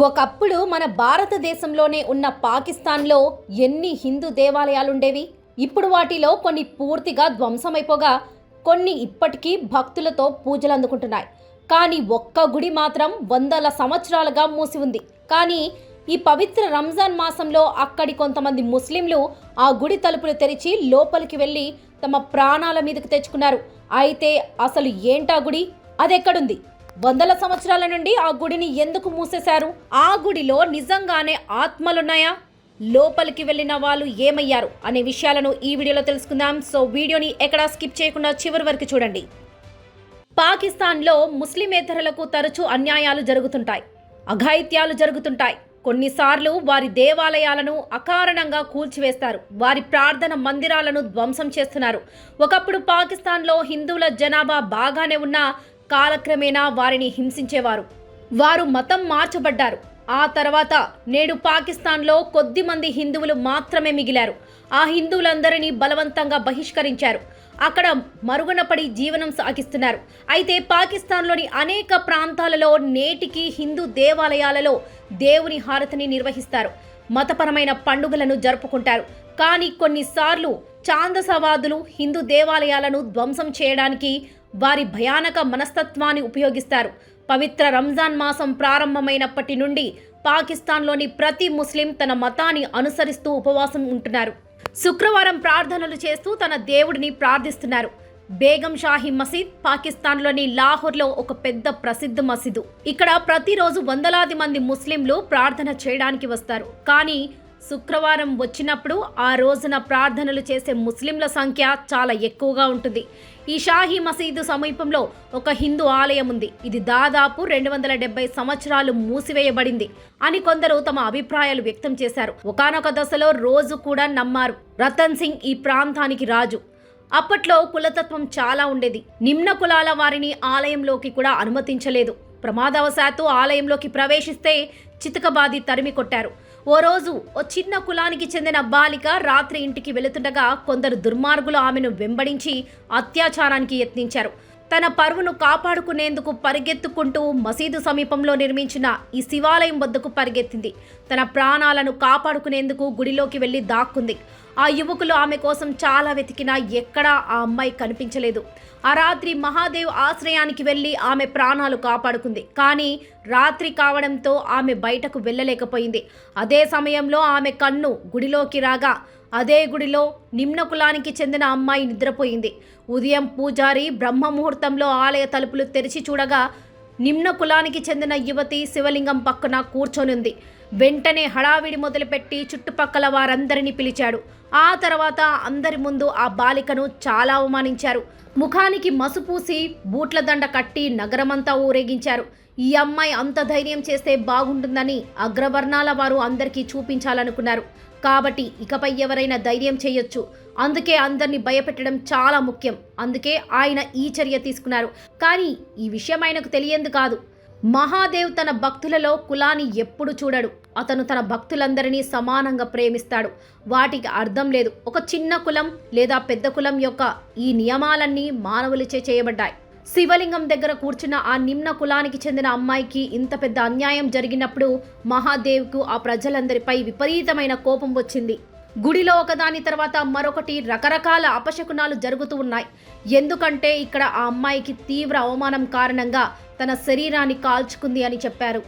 ఒకప్పుడు మన భారతదేశంలోనే ఉన్న పాకిస్తాన్లో ఎన్ని హిందూ దేవాలయాలుండేవి? ఇప్పుడు వాటిలో కొన్ని పూర్తిగా ధ్వంసమైపోగా కొన్ని ఇప్పటికీ భక్తులతో పూజలు అందుకుంటున్నాయి కానీ ఒక్క గుడి మాత్రం వందల సంవత్సరాలుగా మూసి ఉంది కానీ ఈ పవిత్ర రంజాన్ మాసంలో అక్కడి కొంతమంది ముస్లింలు ఆ గుడి తలుపులు తెరిచి లోపలికి వెళ్ళి తమ ప్రాణాల మీదకు తెచ్చుకున్నారు. అయితే అసలు ఏంటా గుడి? అదెక్కడుంది? వందల సంవత్సరాల నుండి ఆ గుడిని ఎందుకు మూసేశారు? ఆ గుడిలో నిజంగానే ఆత్మలున్నాయా? లోపలికి వెళ్ళిన వాళ్ళు ఏమయ్యారు అనే విషయాలను ఈ వీడియోలో తెలుసుకుందాం. సో వీడియోని ఎక్కడా స్కిప్ చేయకుండా చివరి వరకు చూడండి. పాకిస్తాన్లో ముస్లిమేతరులకు తరచూ అన్యాయాలు జరుగుతుంటాయి అఘాయిత్యాలు జరుగుతుంటాయి. కొన్నిసార్లు వారి దేవాలయాలను అకారణంగా కూల్చివేస్తారు వారి ప్రార్థన మందిరాలను ధ్వంసం చేస్తున్నారు. ఒకప్పుడు పాకిస్తాన్లో హిందువుల జనాభా బాగానే ఉన్నా కాలక్రమేణా వారిని హింసించేవారు. వారు మతం మార్చబడ్డారు. ఆ తర్వాత నేడు పాకిస్తాన్లో కొద్ది మంది హిందువులు మాత్రమే మిగిలారు. ఆ హిందువులందరినీ బలవంతంగా బహిష్కరించారు. అక్కడ మరుగున పడి జీవనం సాగిస్తున్నారు. అయితే పాకిస్తాన్లోని అనేక ప్రాంతాలలో నేటికి హిందూ దేవాలయాలలో దేవుని హారతిని నిర్వహిస్తారు. మతపరమైన పండుగలను జరుపుకుంటారు. కానీ కొన్నిసార్లు చాందసవాదులు హిందూ దేవాలయాలను ధ్వంసం చేయడానికి వారి భయానక మనస్తత్వాన్ని ఉపయోగిస్తారు. పవిత్ర రంజాన్ మాసం ప్రారంభమైనప్పటి నుండి పాకిస్తాన్లోని ప్రతి ముస్లిం తన మతాన్ని అనుసరిస్తూ ఉపవాసం ఉంటున్నారు. శుక్రవారం ప్రార్థనలు చేస్తూ తన దేవుడిని ప్రార్థిస్తున్నారు. బేగం షాహీ మసీద్ పాకిస్తాన్లోని లాహోర్లో ఒక పెద్ద ప్రసిద్ధ మసీదు. ఇక్కడ ప్రతిరోజు వందలాది మంది ముస్లింలు ప్రార్థన చేయడానికి వస్తారు. కానీ శుక్రవారం వచ్చినప్పుడు ఆ రోజున ప్రార్థనలు చేసే ముస్లింల సంఖ్య చాలా ఎక్కువగా ఉంటుంది. ఈ షాహీ మసీదు సమీపంలో ఒక హిందూ ఆలయం ఉంది. ఇది దాదాపు రెండు వందల డెబ్బై సంవత్సరాలు మూసివేయబడింది అని కొందరు తమ అభిప్రాయాలు వ్యక్తం చేశారు. ఒకానొక దశలో రోజు కూడా నమ్మారు. రతన్ సింగ్ ఈ ప్రాంతానికి రాజు. అప్పట్లో కులతత్వం చాలా ఉండేది. నిమ్న కులాల వారిని ఆలయంలోకి కూడా అనుమతించలేదు. ప్రమాదవశాత్తు ఆలయంలోకి ప్రవేశిస్తే చితకబాది తరిమి కొట్టారు. ఓ రోజు ఓ చిన్న కులానికి చెందిన బాలిక రాత్రి ఇంటికి వెళుతుండగా కొందరు దుర్మార్గులు ఆమెను వెంబడించి అత్యాచారానికి యత్నించారు. తన పరువును కాపాడుకునేందుకు పరిగెత్తుకుంటూ మసీదు సమీపంలో నిర్మించిన ఈ శివాలయం వద్దకు పరిగెత్తింది. తన ప్రాణాలను కాపాడుకునేందుకు గుడిలోకి వెళ్ళి దాక్కుంది. ఆ యువకులు ఆమె కోసం చాలా వెతికినా ఎక్కడా ఆ అమ్మాయి కనిపించలేదు. ఆ రాత్రి మహాదేవ్ ఆశ్రయానికి వెళ్ళి ఆమె ప్రాణాలు కాపాడుకుంది. కానీ రాత్రి కావడంతో ఆమె బయటకు వెళ్ళలేకపోయింది. అదే సమయంలో ఆమె కన్ను గుడిలోకి రాగా అదే గుడిలో నిమ్న కులానికి చెందిన అమ్మాయి నిద్రపోయింది. ఉదయం పూజారి బ్రహ్మ ముహూర్తంలో ఆలయ తలుపులు తెరిచి చూడగా నిమ్న కులానికి చెందిన యువతి శివలింగం పక్కన కూర్చొనుంది. వెంటనే హడావిడి మొదలుపెట్టి చుట్టుపక్కల వారందరినీ పిలిచాడు. ఆ తర్వాత అందరి ముందు ఆ బాలికను చాలా అవమానించారు. ముఖానికి మసుపూసి బూట్ల దండ కట్టి నగరమంతా ఊరేగించారు. ఈ అమ్మాయి అంత ధైర్యం చేస్తే బాగుంటుందని అగ్రవర్ణాల వారు అందరికీ చూపించాలనుకున్నారు. కాబట్టి ఇకపై ఎవరైనా ధైర్యం చేయొచ్చు. అందుకే అందరినీ భయపెట్టడం చాలా ముఖ్యం. అందుకే ఆయన ఈ చర్య తీసుకున్నారు. కానీ ఈ విషయం ఆయనకు తెలియందు కాదు. మహాదేవ్ తన భక్తులలో కులాన్ని ఎప్పుడు చూడడు. అతను తన భక్తులందరినీ సమానంగా ప్రేమిస్తాడు. వాటికి అర్థం లేదు. ఒక చిన్న కులం లేదా పెద్ద కులం యొక్క ఈ నియమాలన్నీ మానవులచే చేయబడ్డాయి. శివలింగం దగ్గర కూర్చున్న ఆ నిమ్న కులానికి చెందిన అమ్మాయికి ఇంత పెద్ద అన్యాయం జరిగినప్పుడు మహాదేవ్కు ఆ ప్రజలందరిపై విపరీతమైన కోపం వచ్చింది. గుడిలో ఒకదాని తర్వాత మరొకటి రకరకాల అపశకునాలు జరుగుతూ ఉన్నాయి. ఎందుకంటే ఇక్కడ ఆ అమ్మాయికి తీవ్ర అవమానం కారణంగా తన శరీరాన్ని కాల్చుకుంది అని చెప్పారు.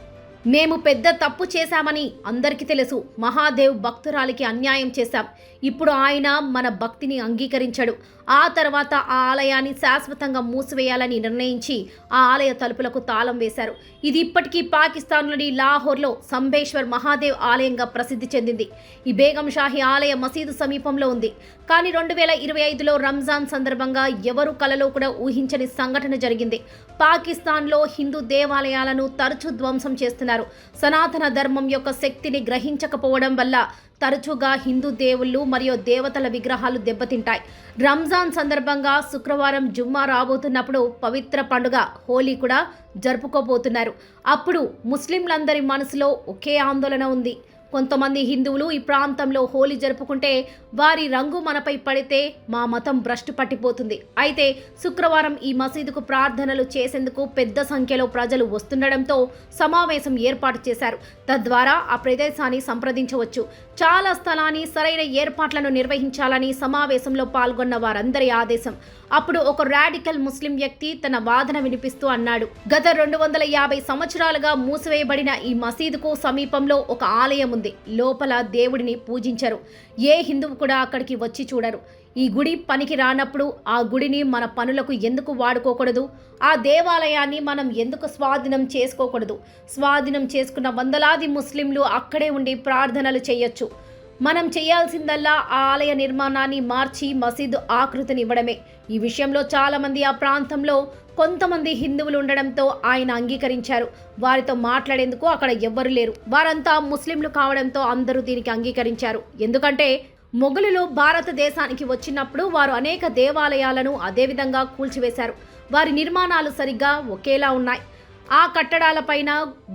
మేము పెద్ద తప్పు చేశామని అందరికీ తెలుసు. మహాదేవ్ భక్తురాలికి అన్యాయం చేశాం. ఇప్పుడు ఆయన మన భక్తిని అంగీకరించాడు. ఆ తర్వాత ఆ ఆలయాన్ని శాశ్వతంగా మూసివేయాలని నిర్ణయించి ఆ ఆలయ తలుపులకు తాళం వేశారు. ఇది ఇప్పటికీ పాకిస్తాన్లోని లాహోర్లో సంబేశ్వర్ మహాదేవ్ ఆలయంగా ప్రసిద్ధి చెందింది. ఈ బేగం షాహీ ఆలయ మసీదు సమీపంలో ఉంది. కానీ రెండు వేల ఇరవై ఐదులో రంజాన్ సందర్భంగా ఎవరు కలలో కూడా ఊహించని సంఘటన జరిగింది. పాకిస్తాన్లో హిందూ దేవాలయాలను తరచూ ధ్వంసం చేస్తున్నారు. సనాతన ధర్మం యొక్క శక్తిని గ్రహించకపోవడం వల్ల తరచుగా హిందూ దేవుళ్ళు మరియు దేవతల విగ్రహాలు దెబ్బతింటాయి. రంజాన్ సందర్భంగా శుక్రవారం జుమ్మా రాబోతున్నప్పుడు పవిత్ర పండుగ హోలీ కూడా జరుపుకోబోతున్నారు. అప్పుడు ముస్లింలందరి మనసులో ఒకే ఆందోళన ఉంది. కొంతమంది హిందువులు ఈ ప్రాంతంలో హోలీ జరుపుకుంటే వారి రంగు మనపై పడితే మా మతం భ్రష్టు పట్టిపోతుంది. అయితే శుక్రవారం ఈ మసీదుకు ప్రార్థనలు చేసేందుకు పెద్ద సంఖ్యలో ప్రజలు వస్తుండడంతో సమావేశం ఏర్పాటు చేశారు. తద్వారా ఆ ప్రదేశాన్ని సంప్రదించవచ్చు. చాలా స్థలాన్ని సరైన ఏర్పాట్లను నిర్వహించాలని సమావేశంలో పాల్గొన్న వారందరి ఆదేశం. అప్పుడు ఒక రాడికల్ ముస్లిం వ్యక్తి తన వాదన వినిపిస్తూ అన్నాడు. గత రెండు వందల యాభై సంవత్సరాలుగా మూసివేయబడిన ఈ మసీదుకు సమీపంలో ఒక ఆలయం ఉంది. లోపల దేవుడిని పూజించరు. ఏ హిందువు కూడా అక్కడికి వచ్చి చూడరు. ఈ గుడి పనికి రానప్పుడు ఆ గుడిని మన పనులకు ఎందుకు వాడుకోకూడదు? ఆ దేవాలయాన్ని మనం ఎందుకు స్వాధీనం చేసుకోకూడదు? స్వాధీనం చేసుకున్న వందలాది ముస్లింలు అక్కడే ఉండి ప్రార్థనలు చేయొచ్చు. మనం చేయాల్సిందల్లా ఆ ఆలయ నిర్మాణాన్ని మార్చి మసీదు ఆకృతిని ఇవ్వడమే. ఈ విషయంలో చాలామంది ఆ ప్రాంతంలో కొంతమంది హిందువులు ఉండడంతో ఆయన అంగీకరించారు. వారితో మాట్లాడేందుకు అక్కడ ఎవ్వరు లేరు. వారంతా ముస్లింలు కావడంతో అందరూ దీనికి అంగీకరించారు. ఎందుకంటే మొఘలులు భారతదేశానికి వచ్చినప్పుడు వారు అనేక దేవాలయాలను అదేవిధంగా కూల్చివేశారు. వారి నిర్మాణాలు సరిగ్గా ఒకేలా ఉన్నాయి. ఆ కట్టడాలపైన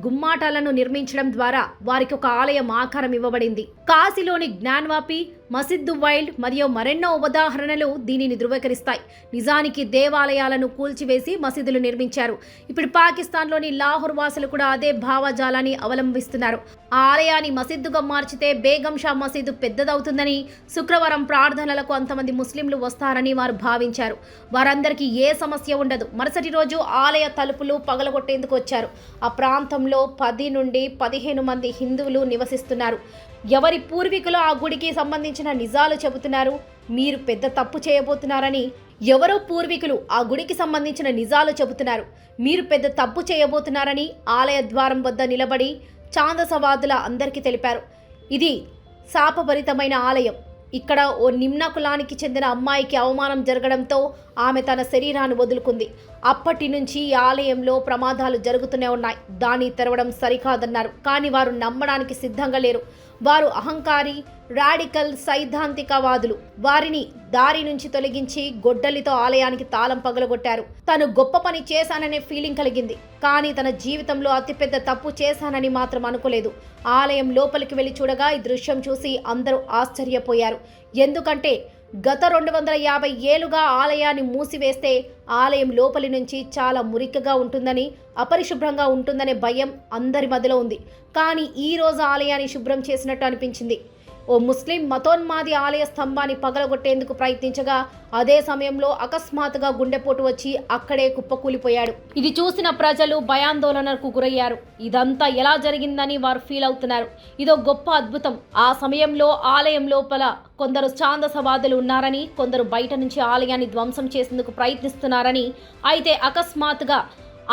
గుమ్మాటాలను నిర్మించడం ద్వారా వారికి ఒక ఆలయం ఆకారం ఇవ్వబడింది. కాశీలోని జ్ఞాన్వాపి మసిద్దు వైల్డ్ మరియు మరెన్నో ఉదాహరణలు దీనిని ధృవీకరిస్తాయి. నిజానికి దేవాలయాలను కూల్చివేసి మసీదులు నిర్మించారు. ఇప్పుడు పాకిస్తాన్లోని లాహోర్ వాసులు కూడా అదే భావజాలాన్ని అవలంబిస్తున్నారు. ఆ ఆలయాన్ని మసీదుగా మార్చితే బేగం షా మసీదు పెద్దదవుతుందని శుక్రవారం ప్రార్థనలకు అంతమంది ముస్లింలు వస్తారని వారు భావించారు. వారందరికీ ఏ సమస్య ఉండదు. మరుసటి రోజు ఆలయ తలుపులు పగలగొట్టేందుకు వచ్చారు. ఆ ప్రాంతంలో పది నుండి పదిహేను మంది హిందువులు నివసిస్తున్నారు. ఎవరి పూర్వీకులు ఆ గుడికి సంబంధించిన నిజాలు చెబుతున్నారు? మీరు పెద్ద తప్పు చేయబోతున్నారని ఎవరో పూర్వీకులు ఆ గుడికి సంబంధించిన నిజాలు చెబుతున్నారు. మీరు పెద్ద తప్పు చేయబోతున్నారని ఆలయ ద్వారం వద్ద నిలబడి చాందసవాదుల అందరికీ తెలిపారు. ఇది శాపభరితమైన ఆలయం. ఇక్కడ ఓ నిమ్న కులానికి చెందిన అమ్మాయికి అవమానం జరగడంతో ఆమె తన శరీరాన్ని వదులుకుంది. అప్పటి నుంచి ఈ ఆలయంలో ప్రమాదాలు జరుగుతూనే ఉన్నాయి. దాన్ని తెరవడం సరికాదన్నారు. కానీ వారు నమ్మడానికి సిద్ధంగా లేరు. వారు అహంకారి రాడికల్ సైద్ధాంతికవాదులు. వారిని దారి నుంచి తొలగించి గొడ్డలితో ఆలయానికి తాళం పగలగొట్టారు. తను గొప్ప పని చేశాననే ఫీలింగ్ కలిగింది. కానీ తన జీవితంలో అతిపెద్ద తప్పు చేశానని మాత్రం అనుకోలేదు. ఆలయం లోపలికి వెళ్ళి చూడగా ఈ దృశ్యం చూసి అందరూ ఆశ్చర్యపోయారు. ఎందుకంటే గత రెండు వందల యాభై ఏళ్ళుగా ఆలయాన్ని మూసివేస్తే ఆలయం లోపలి నుంచి చాలా మురికగా ఉంటుందని అపరిశుభ్రంగా ఉంటుందనే భయం అందరి మధ్యలో ఉంది. కానీ ఈ రోజు ఆలయాన్ని శుభ్రం చేసినట్టు అనిపించింది. ఓ ముస్లిం మతోన్మాది ఆలయ స్తంభాన్ని పగలగొట్టేందుకు ప్రయత్నించగా అదే సమయంలో అకస్మాత్తుగా గుండెపోటు వచ్చి అక్కడే కుప్పకూలిపోయాడు. ఇది చూసిన ప్రజలు భయాందోళనకు గురయ్యారు. ఇదంతా ఎలా జరిగిందని వారు ఫీల్ అవుతున్నారు. ఇదో గొప్ప అద్భుతం. ఆ సమయంలో ఆలయం లోపల కొందరు ఛాందసవాదులు ఉన్నారని కొందరు బయట నుంచి ఆలయాన్ని ధ్వంసం చేసేందుకు ప్రయత్నిస్తున్నారని అయితే అకస్మాత్తుగా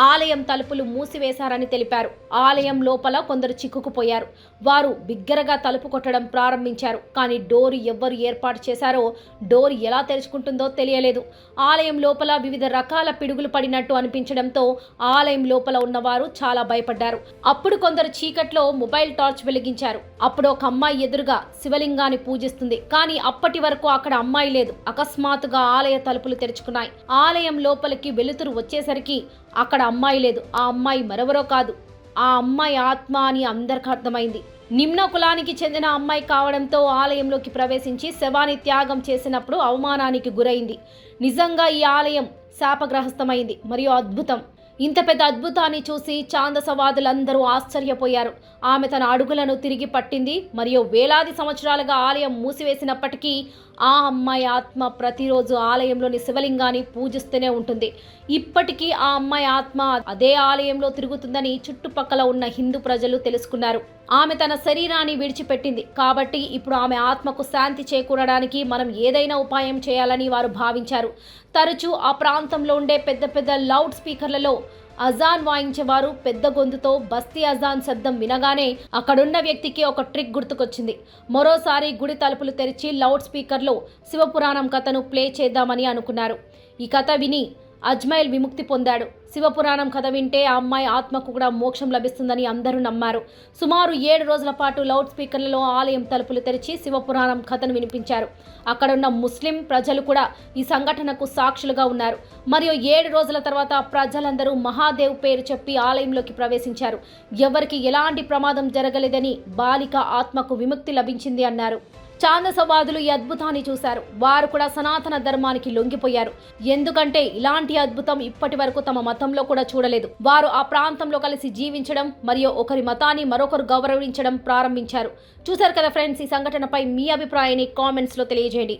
ఆలయం తలుపులు మూసివేశారని తెలిపారు. ఆలయం లోపల కొందరు చిక్కుకుపోయారు. వారు బిగ్గరగా తలుపు కొట్టడం ప్రారంభించారు. కానీ డోర్ ఎవ్వరు ఏర్పాటు చేశారో డోర్ ఎలా తెరుచుకుంటుందో తెలియలేదు. ఆలయం లోపల వివిధ రకాల పిడుగులు పడినట్టు అనిపించడంతో ఆలయం లోపల ఉన్నవారు చాలా భయపడ్డారు. అప్పుడు కొందరు చీకట్లో మొబైల్ టార్చ్ వెలిగించారు. అప్పుడు ఒక అమ్మాయి ఎదురుగా శివలింగాన్ని పూజిస్తుంది. కానీ అప్పటి వరకు అక్కడ అమ్మాయి లేదు. అకస్మాత్తుగా ఆలయ తలుపులు తెరుచుకున్నాయి. ఆలయం లోపలికి వెలుతురు వచ్చేసరికి అక్కడ అమ్మాయి లేదు. ఆ అమ్మాయి మరెవరో కాదు. ఆ అమ్మాయి ఆత్మ అని అందరికి అర్థమైంది. నిమ్న కులానికి చెందిన అమ్మాయి కావడంతో ఆలయంలోకి ప్రవేశించి శవాన్ని త్యాగం చేసినప్పుడు అవమానానికి గురైంది. నిజంగా ఈ ఆలయం శాపగ్రహస్థమైంది మరియు అద్భుతం. ఇంత పెద్ద అద్భుతాన్ని చూసి చాందసవాదులందరూ ఆశ్చర్యపోయారు. ఆమె తన అడుగులను తిరిగి పట్టింది మరియు వేలాది సంవత్సరాలుగా ఆలయం మూసివేసినప్పటికీ ఆ అమ్మాయి ఆత్మ ప్రతిరోజు ఆలయంలోని శివలింగాన్ని పూజిస్తూనే ఉంటుంది. ఇప్పటికీ ఆ అమ్మాయి ఆత్మ అదే ఆలయంలో తిరుగుతుందని చుట్టుపక్కల ఉన్న హిందూ ప్రజలు తెలుసుకున్నారు. ఆమె తన శరీరాన్ని విడిచిపెట్టింది. కాబట్టి ఇప్పుడు ఆమె ఆత్మకు శాంతి చేకూరడానికి మనం ఏదైనా ఉపాయం చేయాలని వారు భావించారు. తరచూ ఆ ప్రాంతంలో ఉండే పెద్ద పెద్ద లౌడ్ స్పీకర్లలో అజాన్ వాయించేవారు పెద్ద గొంతుతో బస్తీ అజాన్ శబ్దం వినగానే అక్కడున్న వ్యక్తికి ఒక ట్రిక్ గుర్తుకొచ్చింది. మరోసారి గుడి తలుపులు తెరిచి లౌడ్ స్పీకర్లో శివపురాణం కథను ప్లే చేద్దామని అనుకున్నారు. ఈ కథ విని అజ్మైల్ విముక్తి పొందాడు. శివపురాణం కథ వింటే ఆ అమ్మాయి ఆత్మకు కూడా మోక్షం లభిస్తుందని అందరూ నమ్మారు. సుమారు ఏడు రోజుల పాటు లౌడ్ స్పీకర్లలో ఆలయం తలుపులు తెరిచి శివపురాణం కథను వినిపించారు. అక్కడున్న ముస్లిం ప్రజలు కూడా ఈ సంఘటనకు సాక్షులుగా ఉన్నారు. మరియు ఏడు రోజుల తర్వాత ప్రజలందరూ మహాదేవ్ పేరు చెప్పి ఆలయంలోకి ప్రవేశించారు. ఎవరికి ఎలాంటి ప్రమాదం జరగలేదని బాలిక ఆత్మకు విముక్తి లభించింది అన్నారు. చాందసవాదులు ఈ అద్భుతాన్ని చూశారు. వారు కూడా సనాతన ధర్మానికి లొంగిపోయారు. ఎందుకంటే ఇలాంటి అద్భుతం ఇప్పటి వరకు తమ మతంలో కూడా చూడలేదు. వారు ఆ ప్రాంతంలో కలిసి జీవించడం మరియు ఒకరి మతాన్ని మరొకరు గౌరవించడం ప్రారంభించారు. చూశారు కదా ఫ్రెండ్స్ ఈ సంఘటనపై మీ అభిప్రాయాన్ని కామెంట్స్లో తెలియజేయండి.